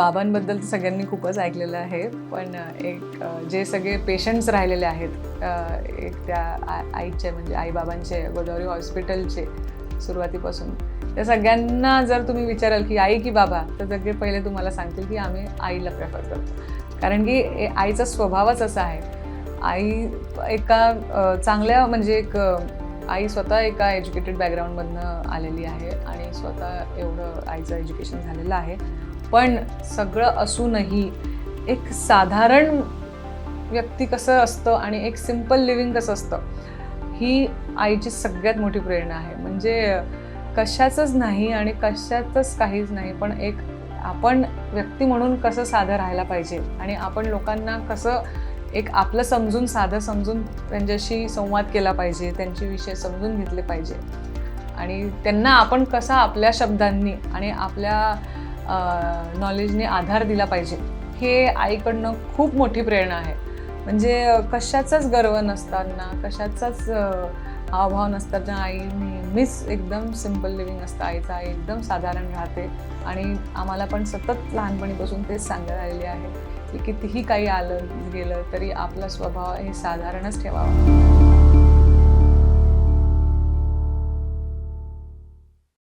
बाबांबद्दल तर सगळ्यांनी खूपच ऐकलेलं आहे. पण एक जे सगळे पेशंट्स राहिलेले आहेत एक त्या आ- आईचे म्हणजे आईबाबांचे गोदावरी हॉस्पिटलचे सुरुवातीपासून. त्या सगळ्यांना जर तुम्ही विचाराल की आई की बाबा तर सगळे पहिले तुम्हाला सांगतील की आम्ही आईला प्रेफर करतो. कारण की ए- आईचा स्वभावच असा आहे. आई एका चांगल्या म्हणजे एक आई स्वतः एका एज्युकेटेड बॅकग्राऊंडमधनं आलेली आहे आणि स्वतः एवढं आईचं एज्युकेशन झालेलं आहे. पण सगळं असूनही एक साधारण व्यक्ती कसं असतं आणि एक सिंपल लिव्हिंग कसं असतं ही आईची सगळ्यात मोठी प्रेरणा आहे. म्हणजे कशाचंच नाही आणि कशाचंच काहीच नाही पण एक आपण व्यक्ती म्हणून कसं साधं राहायला पाहिजे आणि आपण लोकांना कसं एक आपलं समजून साधं समजून त्यांच्याशी संवाद केला पाहिजे त्यांचे विषय समजून घेतले पाहिजे. आणि त्यांना आपण कसा आपल्या शब्दांनी आणि आपल्या नॉलेजने आधार दिला पाहिजे. हे आईकडनं खूप मोठी प्रेरणा आहे. म्हणजे कशाचाच गर्व नसताना कशाचाच अं, हावभाव नसताना आई नेहमीच एकदम सिंपल लिव्हिंग असतं. आईचं आई एकदम साधारण राहते. आणि आम्हाला पण सतत लहानपणीपासून तेच सांगत आलेले आहे की कितीही काही आलं गेलं तरी आपला स्वभाव हे साधारणच ठेवावा.